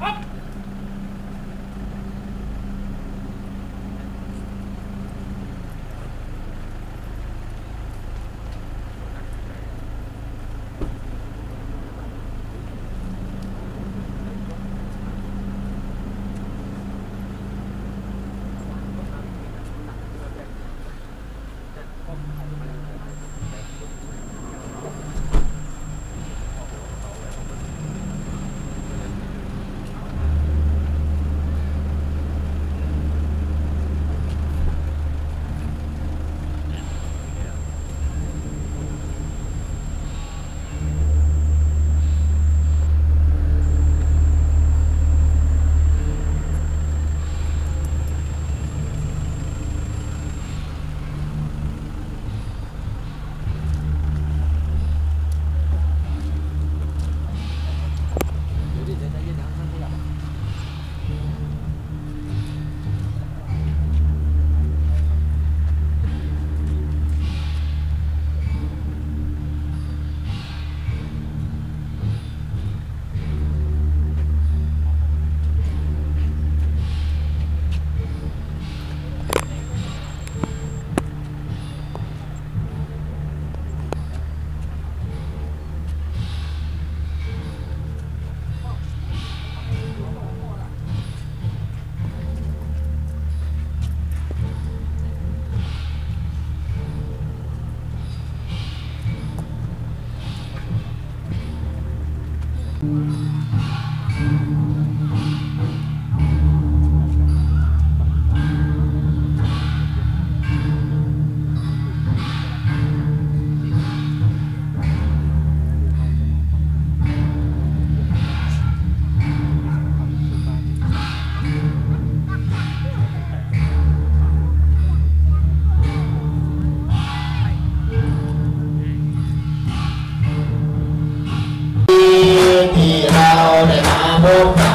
ที่ ไ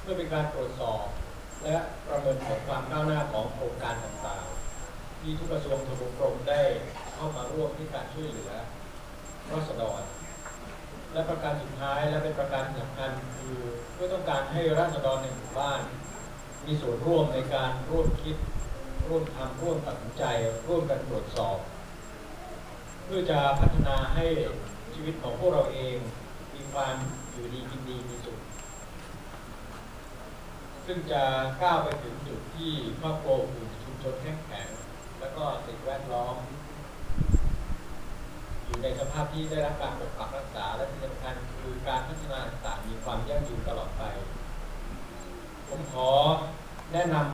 เพื่อเป็นการตรวจสอบ และประเมินผลความก้าวหน้าของโครงการต่างๆ ที่ทุกกระทรวงทบวงกรมได้เข้ามาร่วมที่การช่วยเหลือรัษฎรและประการสุดท้ายและเป็นประการสำคัญคือเพื่อต้องการให้รัษฎรในหมู่บ้าน มีส่วนร่วมในการร่วมคิด ร่วมทำร่วมตัดสินใจ ร่วมกันตรวจสอบ เพื่อจะพัฒนาให้ชีวิตของพวกเราเองมีความอยู่ดีกินดี ซึ่งจะก้าวไปถึงจุดที่ครอบครัวอยู่ชุมชนแข็งแกร่งแล้วก็สิ่งแวดล้อม อยู่ในสภาพที่ได้รับการปกปักรักษาและที่สำคัญคือการพัฒนาต่างมีความยั่งยืนตลอดไป ผมขอแนะนำ